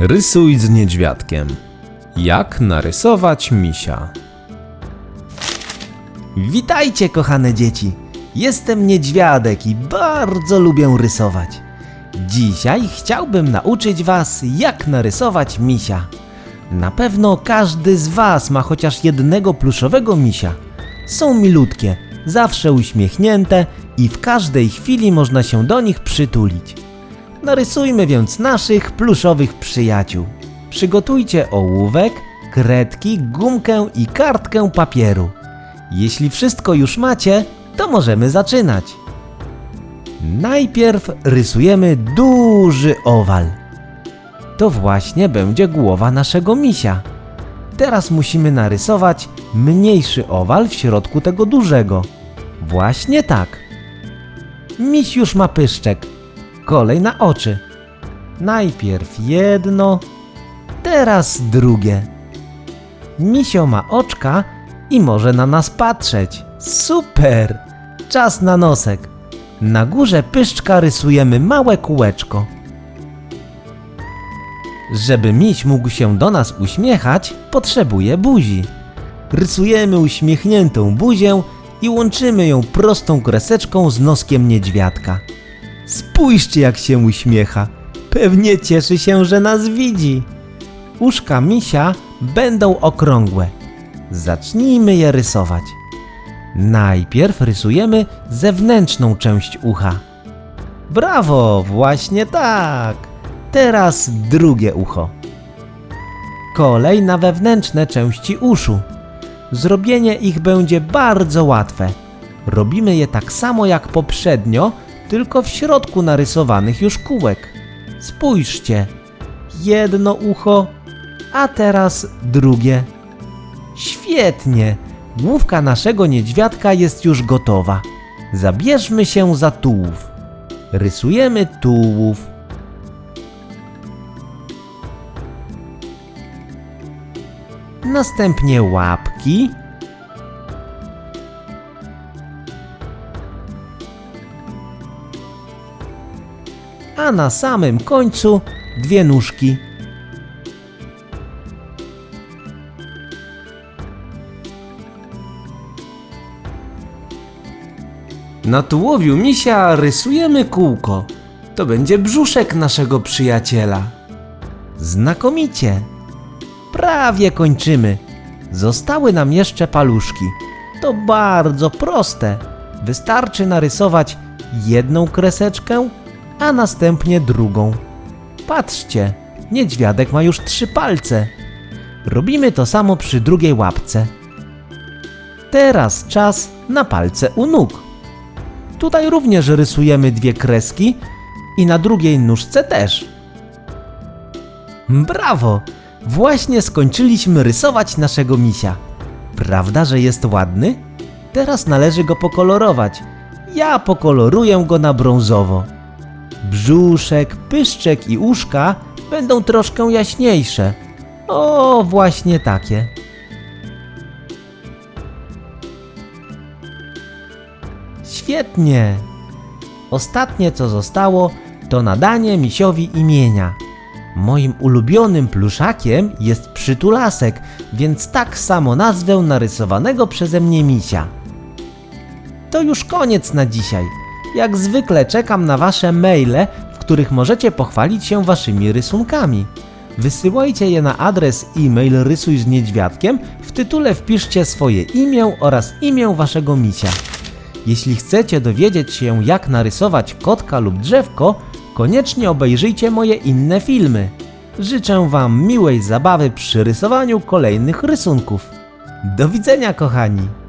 Rysuj z niedźwiadkiem. Jak narysować misia? Witajcie, kochane dzieci! Jestem niedźwiadek i bardzo lubię rysować. Dzisiaj chciałbym nauczyć Was, jak narysować misia. Na pewno każdy z Was ma chociaż jednego pluszowego misia. Są milutkie, zawsze uśmiechnięte i w każdej chwili można się do nich przytulić. Narysujmy więc naszych pluszowych przyjaciół. Przygotujcie ołówek, kredki, gumkę i kartkę papieru. Jeśli wszystko już macie, to możemy zaczynać. Najpierw rysujemy duży owal. To właśnie będzie głowa naszego misia. Teraz musimy narysować mniejszy owal w środku tego dużego. Właśnie tak. Miś już ma pyszczek. Kolej na oczy. Najpierw jedno, teraz drugie. Misio ma oczka i może na nas patrzeć. Super! Czas na nosek. Na górze pyszczka rysujemy małe kółeczko. Żeby miś mógł się do nas uśmiechać, potrzebuje buzi. Rysujemy uśmiechniętą buzię i łączymy ją prostą kreseczką z noskiem niedźwiadka. Spójrzcie, jak się uśmiecha. Pewnie cieszy się, że nas widzi. Uszka misia będą okrągłe. Zacznijmy je rysować. Najpierw rysujemy zewnętrzną część ucha. Brawo, właśnie tak. Teraz drugie ucho. Kolej na wewnętrzne części uszu. Zrobienie ich będzie bardzo łatwe. Robimy je tak samo jak poprzednio, tylko w środku narysowanych już kółek. Spójrzcie. Jedno ucho, a teraz drugie. Świetnie! Główka naszego niedźwiadka jest już gotowa. Zabierzmy się za tułów. Rysujemy tułów. Następnie łapki. A na samym końcu dwie nóżki. Na tułowiu misia rysujemy kółko. To będzie brzuszek naszego przyjaciela. Znakomicie. Prawie kończymy. Zostały nam jeszcze paluszki. To bardzo proste. Wystarczy narysować jedną kreseczkę, a następnie drugą. Patrzcie, niedźwiadek ma już trzy palce. Robimy to samo przy drugiej łapce. Teraz czas na palce u nóg. Tutaj również rysujemy dwie kreski i na drugiej nóżce też. Brawo! Właśnie skończyliśmy rysować naszego misia. Prawda, że jest ładny? Teraz należy go pokolorować. Ja pokoloruję go na brązowo. Brzuszek, pyszczek i uszka będą troszkę jaśniejsze. O, właśnie takie. Świetnie! Ostatnie co zostało to nadanie misiowi imienia. Moim ulubionym pluszakiem jest przytulasek, więc tak samo nazwę narysowanego przeze mnie misia. To już koniec na dzisiaj. Jak zwykle czekam na Wasze maile, w których możecie pochwalić się Waszymi rysunkami. Wysyłajcie je na adres e-mail rysuj z niedźwiadkiem, w tytule wpiszcie swoje imię oraz imię Waszego misia. Jeśli chcecie dowiedzieć się, jak narysować kotka lub drzewko, koniecznie obejrzyjcie moje inne filmy. Życzę Wam miłej zabawy przy rysowaniu kolejnych rysunków. Do widzenia, kochani!